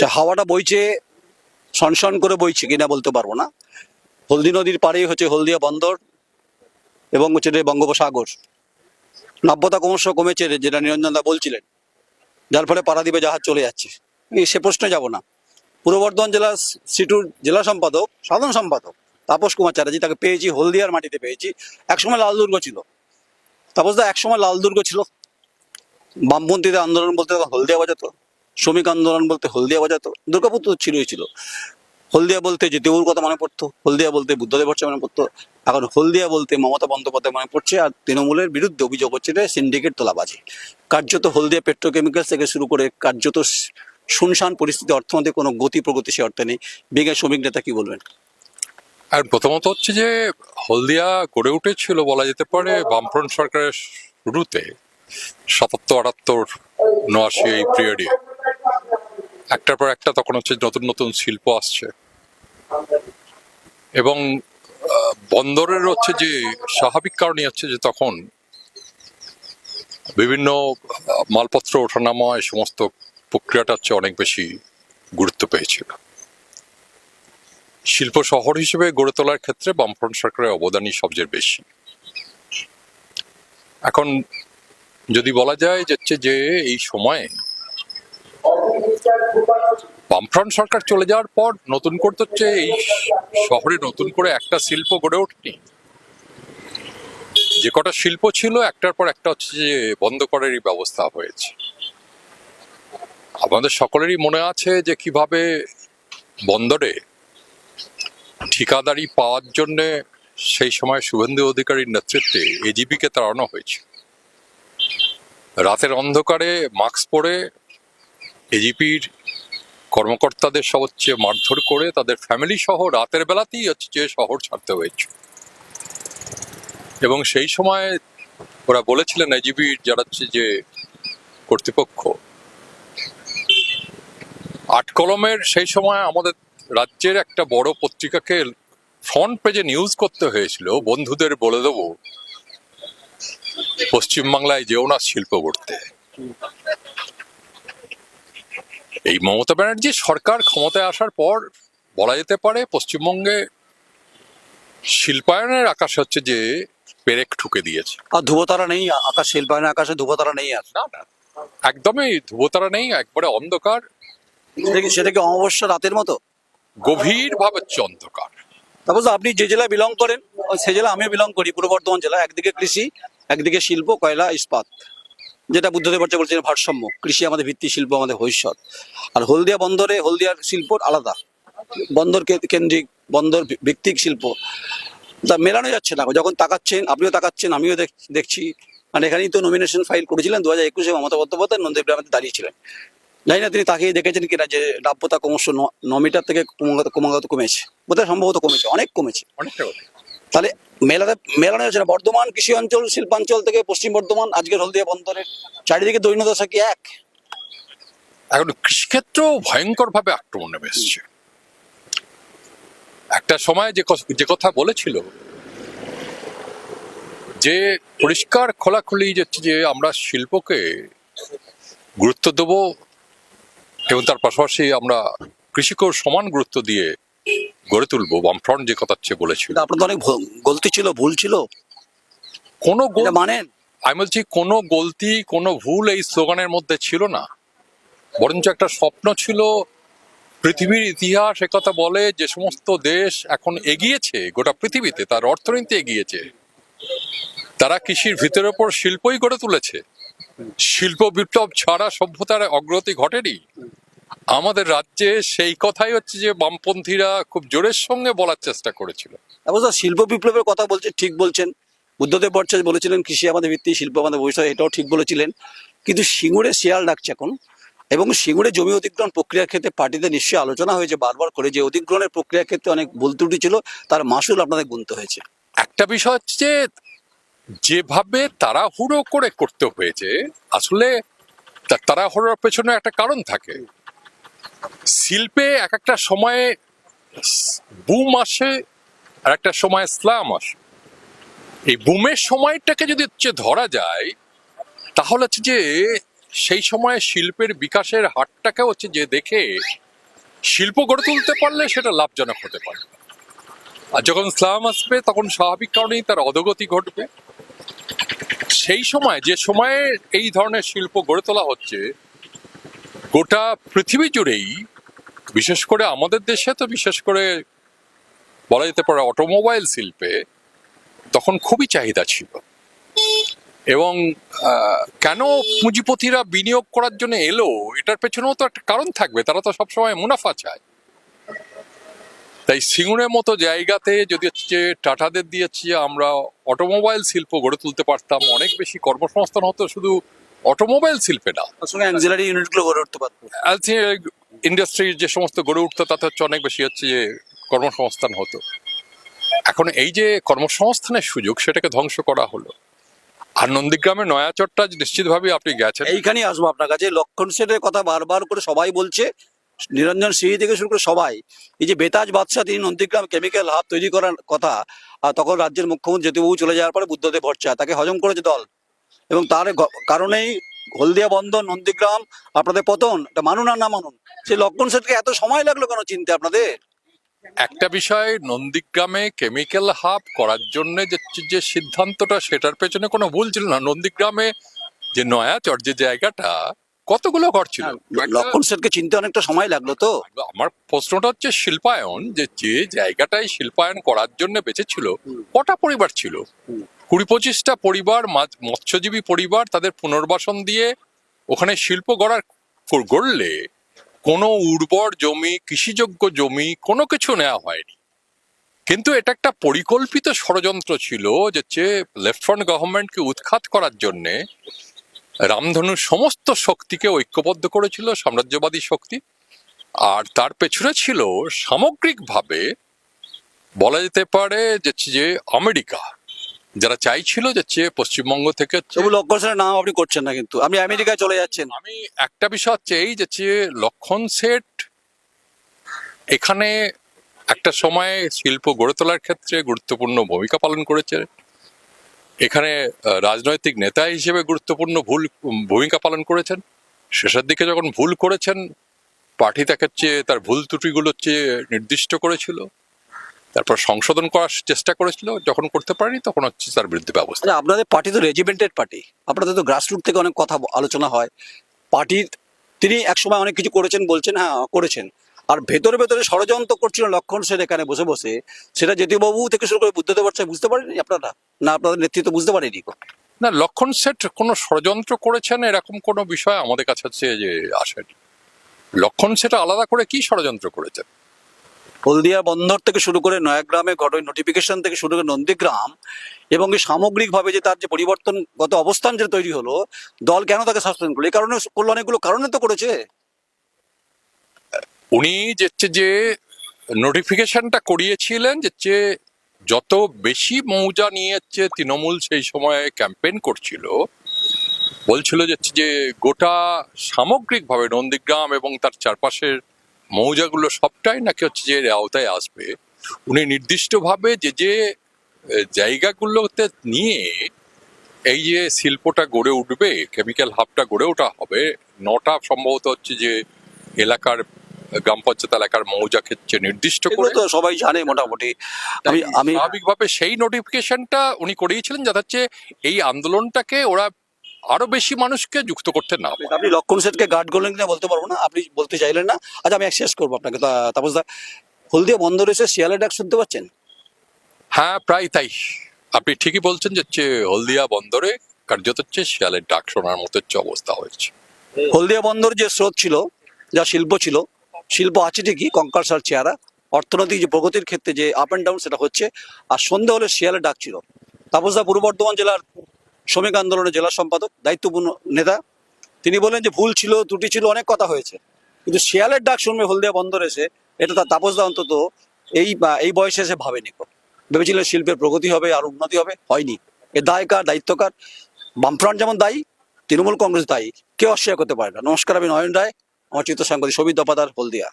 যে হাওয়াটা বইছে সনসন করে বইছে, কিনা বলতে পারব না। হলদি নদীর পাড়েই হচ্ছে হলদিয়া বন্দর এবং হচ্ছে বঙ্গোপসাগর। নাব্যতা ক্রমশ কমেছে যেটা নিরঞ্জন দা বলছিলেন। যার ফলে পারাদ্বীপে জাহাজ চলে যাচ্ছে। সে প্রশ্নে যাব না। পূর্ব বর্ধমান জেলা সিটুর জেলা সম্পাদক, সাধারণ সম্পাদক তাপস কুমার চ্যাটার্জি, তাকে পেয়েছি, হলদিয়ার মাটিতে পেয়েছি। একসময় লাল দুর্গ ছিল। তাপস দা, একসময় লাল দুর্গ ছিল। বামপন্থীদের আন্দোলন বলতে তখন হলদিয়া বাজাতো। শ্রমিক আন্দোলন বলতে হলদিয়া বাজাতো দুর্গাপুর তো ছিলই ছিল। হলদিয়া বলতে যে জিতেবুর কথা মনে পড়তো, হলদিয়া বলতে বুদ্ধদেব ভট্টাচার্য মনে পড়তো, এখন হলদিয়া বলতে মমতা বন্দ্যোপাধ্যায় মনে পড়ছে আর তৃণমূলের বিরুদ্ধে অভিযোগ হচ্ছে যে সিন্ডিকেট তোলাবাজি। কার্যত হলদিয়া পেট্রোকেমিক্যালস থেকে শুরু করে কার্যত শুনশান পরিস্থিতি অর্থনীতি কোনো গতি প্রগতি সে অর্থে নেই। বিজ্ঞান শ্রমিক নেতা কি বলবেন? আর প্রথমত হচ্ছে যে হলদিয়া গড়ে উঠেছিল বলা যেতে পারে বামফ্রন্ট সরকারের শুরুতে, সাতাত্তর, আটাত্তর, উনআশি এই পিরিয়ডে একটার পর একটা তখন হচ্ছে নতুন নতুন শিল্প আসছে। এবং বন্দরের হচ্ছে যে স্বাভাবিক কারণই হচ্ছে যে তখন বিভিন্ন মালপত্র ওঠানামা এই সমস্ত প্রক্রিয়াটা হচ্ছে অনেক বেশি গুরুত্ব পেয়েছিল। শিল্প শহর হিসেবে গড়ে তোলার ক্ষেত্রে বামফ্রন্ট সরকারের অবদানই সবচেয়ে বেশি। এখন যদি বলা যায় যে যে এই সময়ে বামফ্রন্ট সরকার চলে যাওয়ার পর নতুন করে হচ্ছে এই শহরে নতুন করে একটা শিল্প গড়ে ওঠেনি। যে কটা শিল্প ছিল, একটার পর একটা হচ্ছে যে বন্ধ করারই ব্যবস্থা হয়েছে। আমাদের সকলেরই মনে আছে যে কীভাবে বন্দরে ঠিকাদারি পাওয়ার জন্য সেই সময় শুভেন্দু অধিকারীর নেতৃত্বে এজিপিকে তাড়ানো হয়েছে। রাতের অন্ধকারে মাস্ক পরে এজিপির কর্মকর্তাদের সব হচ্ছে মারধর করে তাদের ফ্যামিলি সহ রাতের বেলাতেই হচ্ছে শহর ছাড়তে হয়েছে। এবং সেই সময় ওরা বলেছিলেন এজিপির যারা হচ্ছে যে কর্তৃপক্ষ, আট কলমের সেই সময় আমাদের রাজ্যের একটা বড় পত্রিকাকে ফ্রন্ট পেজে নিউজ করতে হয়েছিল, বন্ধুদের বলে দেবো, পশ্চিমবাংলায় যেও না শিল্প গড়তে এই মমতা ব্যানার্জি সরকার ক্ষমতায় আসার পর বলা যেতে পারে পশ্চিমবঙ্গে শিল্পায়নের আকাশ হচ্ছে যে পেরেক ঠুকে দিয়েছে। আর ধ্রুবতারা নেই আকাশ শিল্পায়নের আকাশে ধ্রুবতারা নেই আর। না না। একদমই ধ্রুবতারা নেই একবারে অন্ধকার। সেটা কি অমাবস্যা রাতের মতো? গভীর ভাবে হচ্ছে অন্ধকার। তারপর আপনি যে জেলায় বিলং করেন সে জেলা আমিও বিলং করি পূর্ব বর্ধমান জেলা একদিকে কৃষি একদিকে শিল্প কয়লা ইস্পাত। যেটা বুদ্ধদেব ভট্টাচার্য বলছেন ভারসাম্য। কৃষি আমাদের ভিত্তি শিল্প, আমাদের ভবিষ্যৎ। আর হলদিয়া বন্দরে, হলদিয়ার শিল্প আলাদা। বন্দর কেন্দ্রিক, বন্দর ভিত্তিক শিল্প। তা মেলানো যাচ্ছে না। যখন তাকাচ্ছেন, আপনিও তাকাচ্ছেন, আমিও দেখ- দেখছি। মানে এখানেই তো নমিনেশন ফাইল করেছিলেন দু হাজার একুশে মমতা বন্দ্যোপাধ্যায় নন্দীপ গ্রামে দাঁড়িয়েছিলেন জানি না তিনি তাকিয়ে দেখেছেন কিনা যে নাব্যতা ক্রমশ ন- মিটার থেকে ক্রমাগত কমেছে। বোধহয় সম্ভবত কমেছে, অনেক কমেছে। অনেকটা। তাহলে মেলাতে মেলানো যাচ্ছে না। বর্ধমান কৃষি অঞ্চল, শিল্পাঞ্চল থেকে পশ্চিম বর্ধমান, আজকের হলদিয়া বন্দরের চারিদিকে দৈন্যদশা কি এক? এখন কৃষিক্ষেত্র ভয়ঙ্কর ভাবে আক্রমণ নেমে এসছে। একটা সময় যে যে কথা বলেছিল, যে পরিষ্কার খোলাখুলি যে হচ্ছে যে আমরা শিল্পকে গুরুত্ব দেব এবং তার পাশাপাশি আমরা কৃষিকেও সমান গুরুত্ব দিয়ে গড়ে তুলবো বামফ্রন্ট যে কথা বলেছিল। আপনার অনেক ভুল- গলতি ছিল ভুল ছিল? কোনো মানেন? আমি বলছি কোনো গলতি কোনো ভুল এই স্লোগানের মধ্যে ছিল না। বরঞ্চ একটা স্বপ্ন ছিল পৃথিবীর ইতিহাস কথা বলে যে সমস্ত দেশ এখন এগিয়েছে গোটা পৃথিবীতে তার অর্থনীতি এগিয়েছে। তারা কৃষির ভিতরের ওপর শিল্পই গড়ে তুলেছে। শিল্প বিপ্লব ছাড়া সভ্যতার অগ্রগতি ঘটেনি। আমাদের রাজ্যে সেই কথাই হচ্ছে যে বামপন্থীরা খুব জোরের সঙ্গে বলার চেষ্টা করেছিল। অবশ্য শিল্প বিপ্লবের কথা বলছেন ঠিক বলছেন। বুদ্ধদেব ভট্টাচার্য বলেছিলেন কৃষি আমাদের ভিত্তি শিল্প আমাদের ভবিষ্যৎ এটাও ঠিক বলেছিলেন। কিন্তু সিঙ্গুরে শিয়াল ডাকছে এখন এবং সিঙ্গুরে জমি অধিগ্রহণ প্রক্রিয়ার ক্ষেত্রে পার্টিতে নিশ্চয়ই আলোচনা হয়েছে বারবার করে যে অধিগ্রহণের প্রক্রিয়ার ক্ষেত্রে অনেক ভুল ত্রুটি ছিল তার মাসুল আপনাদের গুনতে হয়েছে। একটা বিষয় হচ্ছে যেভাবে তাড়াহুড়ো করে করতে হয়েছে আসলে তাড়াহুড়োর পেছনে একটা কারণ থাকে। শিল্পে এক একটা সময়ে বুম আসে আর একটা সময় স্লাম আসে। এই বুমের সময়টাকে যদি হচ্ছে ধরা যায়, তাহলে হচ্ছে যে সেই সময় শিল্পের বিকাশের হারটাকে হচ্ছে যে দেখে শিল্প গড়ে তুলতে পারলে সেটা লাভজনক হতে পারে। আর যখন ইসলাম আসবে, তখন স্বাভাবিক কারণেই তার অধগতি ঘটবে। সেই সময়, যে সময়ে এই ধরনের শিল্প গড়ে তোলা হচ্ছে গোটা পৃথিবী জুড়েই, বিশেষ করে আমাদের দেশে তো বিশেষ করে বলা যেতে পারে অটোমোবাইল শিল্পে তখন খুবই চাহিদা ছিল। এবং কেন পুঁজিপতিরা বিনিয়োগ করার জন্য এলো, এটার পেছনেও তো একটা কারণ থাকবে, তারা তো সবসময় মুনাফা চায়। তাই সিঙ্গুরের মতো জায়গাতে যদি হচ্ছে টাটাদের দিয়ে আমরা অটোমোবাইল শিল্প গড়ে তুলতে পারতাম, অনেক বেশি কর্মসংস্থান হতো, শুধু অটোমোবাইল শিল্পে না। সঙ্গে ইউনিটগুলো গড়ে উঠতে পারতো। ইন্ডাস্ট্রির যে সমস্ত গড়ে উঠতো তাতে হচ্ছে অনেক বেশি হচ্ছে যে কর্মসংস্থান হতো। এখন এই যে কর্মসংস্থানের সুযোগ সেটাকে ধ্বংস করা হলো। আর নন্দীগ্রামের নয়াচরটা নিশ্চিতভাবে আপনি গেছেন এইখানেই আসব আপনার কাছে। লক্ষণ সেটের কথা বারবার করে সবাই বলছে। নিরঞ্জন সিঁড়ি থেকে শুরু করে সবাই। এই যে বেতাজ বাদশাহ তিনি নন্দীগ্রাম কেমিক্যাল হাব তৈরি করার কথা আর তখন রাজ্যের মুখ্যমন্ত্রী জ্যোতিবাবু চলে যাওয়ার পরে বুদ্ধদেব ভট্টাচার্য তাকে হজম করেছে দল। এবং তার কারণেই হলদিয়া বন্দর নন্দীগ্রাম আপনাদের পতন এটা মানুন আর না মানুন? সেই লক্ষণ সেটকে এত সময় লাগল কেন চিনতে আপনাদের? একটা বিষয় নন্দীগ্রামে কেমিক্যাল হাব করার জন্য যে যে সিদ্ধান্তটা সেটার পেছনে কোনো ভুল ছিল না। নন্দীগ্রামে যে নয়াচর যে জায়গাটা কতগুলো ঘর ছিল? লক্ষণ সেটকে চিনতে অনেকটা সময় লাগল তো। আমার প্রশ্নটা হচ্ছে শিল্পায়ন যে যে জায়গাটায় শিল্পায়ন করার জন্য বেঁচেছিল। কটা পরিবার ছিল। কুড়ি পঁচিশটা পরিবার মৎস্যজীবী পরিবার তাদের পুনর্বাসন দিয়ে ওখানে শিল্প গড়ার গড়লে কোনো উর্বর জমি, কৃষিযোগ্য জমি কোনো কিছু নেওয়া হয়নি। কিন্তু এটা একটা পরিকল্পিত ষড়যন্ত্র ছিল যে যে লেফট ফ্রন্ট গভর্নমেন্টকে উৎখাত করার জন্যে রামধনুর সমস্ত শক্তিকে ঐক্যবদ্ধ করেছিল, সাম্রাজ্যবাদী শক্তি। আর তার পেছনে ছিল সামগ্রিকভাবে বলা যেতে পারে যে আমেরিকা যারা চাইছিল যে যে পশ্চিমবঙ্গ থেকে লক্ষণ নাম আপনি করছেন না কিন্তু। আপনি আমেরিকায় চলে যাচ্ছেন। আমি একটা বিষয় হচ্ছে এই যে যে লক্ষণ সেট এখানে একটা সময় শিল্প গড়ে তোলার ক্ষেত্রে গুরুত্বপূর্ণ ভূমিকা পালন করেছে। এখানে রাজনৈতিক নেতা হিসেবে গুরুত্বপূর্ণ ভুল ভূমিকা পালন করেছেন। শেষের দিকে যখন ভুল করেছেন পার্টি তাকে হচ্ছে তার ভুল ত্রুটিগুলো চেয়ে নির্দিষ্ট করেছিল। তারপর সংশোধন করার চেষ্টা করেছিল যখন করতে পারেনি তখন হচ্ছে তার বিরুদ্ধে ব্যবস্থা। আপনাদের পার্টি তো রেজিমেন্টেড পার্টি আপনাদের তো গ্রাসরুট থেকে অনেক কথা আলোচনা হয়। পার্টির তিনি একসময় অনেক কিছু করেছেন বলছেন হ্যাঁ করেছেন। আর ভেতরে ভেতরে ষড়যন্ত্র করছিল লক্ষণ সেন এখানে বসে বসে। সেটা জ্যোতিবাবু থেকে শুরু করে বুদ্ধদেব ভট্টাচার্য বুঝতে পারেনি আপনারা? না আপনাদের নেতৃত্ব বুঝতে পারেনি না লক্ষণ সেট কোনো ষড়যন্ত্র করেছেন এরকম কোনো বিষয় আমাদের কাছে হচ্ছে যে আসেনি। লক্ষণ সেটা আলাদা করে কি ষড়যন্ত্র করেছেন? হলদিয়া বন্দর থেকে শুরু করে নয়াগ্রামে ঘটনা নোটিফিকেশন থেকে শুরু করে নন্দীগ্রাম এবং এই সামগ্রিকভাবে যে তার যে পরিবর্তনগত অবস্থান যে তৈরি হলো, দল কেন তাকে সাসপেন্ড করল? এই কারণে করল অনেকগুলো কারণে তো করেছে। উনি যে যে নোটিফিকেশনটা করিয়েছিলেন যে যত বেশি মৌজা নিয়ে হচ্ছে তৃণমূল সেই সময় ক্যাম্পেইন করছিল, বলছিল যে গোটা সামগ্রিকভাবে নন্দীগ্রাম এবং তার চারপাশের মৌজাগুলো সবটাই নাকি হচ্ছে যে আওতায় আসবে উনি নির্দিষ্টভাবে যে যে জায়গাগুলোতে নিয়ে এই যে শিল্পটা গড়ে উঠবে কেমিক্যাল হাবটা গড়ে ওঠা হবে নটা সম্ভবত হচ্ছে যে এলাকার গ্রাম পঞ্চায়েত এলাকার মৌজা ক্ষেত্রে নির্দিষ্ট করে তো সবাই জানে মোটামুটি। আমি আমি স্বাভাবিকভাবে সেই নোটিফিকেশনটা উনি করিয়েছিলেন যাতে হচ্ছে এই আন্দোলনটাকে ওরা আরও বেশি মানুষকে যুক্ত করতে না আপনি লক্ষণ সেটকে গার্ড করলেন কিনা বলতে পারব না আপনি বলতে চাইলেন না। আচ্ছা আমি এক শেষ করব আপনাকে। তাপস দা হলদিয়া বন্দর এসে শিয়ালের ডাক শুনতে পাচ্ছেন? হ্যাঁ প্রায় তাই। আপনি ঠিকই বলছেন যে হলদিয়া বন্দরে কার্যত হচ্ছে শিয়ালের ডাক শোনার মতো হচ্ছে অবস্থা হয়েছে। হলদিয়া বন্দর যে স্রোত ছিল যা শিল্প ছিল শিল্প আছে ঠিকই কঙ্কালসার চেহারা অর্থনৈতিক যে প্রগতির ক্ষেত্রে যে আপ অ্যান্ড ডাউন সেটা হচ্ছে আর সন্ধে হলে শিয়ালের ডাক ছিল। তাপসদা পূর্ব বর্ধমান জেলার শ্রমিক আন্দোলনের জেলা সম্পাদক, দায়িত্বপূর্ণ নেতা। তিনি বলেন যে ভুল ছিল, ত্রুটি ছিল, অনেক কথা হয়েছে। কিন্তু শিয়ালের ডাক শুনবে হলদিয়া বন্দর এসে, এটা তার তাপসদা অন্তত এই এই বয়সে এসে ভাবেনি। ভেবেছিলেন শিল্পের প্রগতি হবে, আর উন্নতি হবে, হয়নি। এ দায় কার? দায়িত্বকার বামফ্রন্ট যেমন দায়ী, তৃণমূল কংগ্রেস দায়ী। কেউ অস্বীকার করতে পারে না। নমস্কার, আমি নয়ন রায়, আমার চিত্র সাংবাদিক সবিত দপাদার হলদিয়া।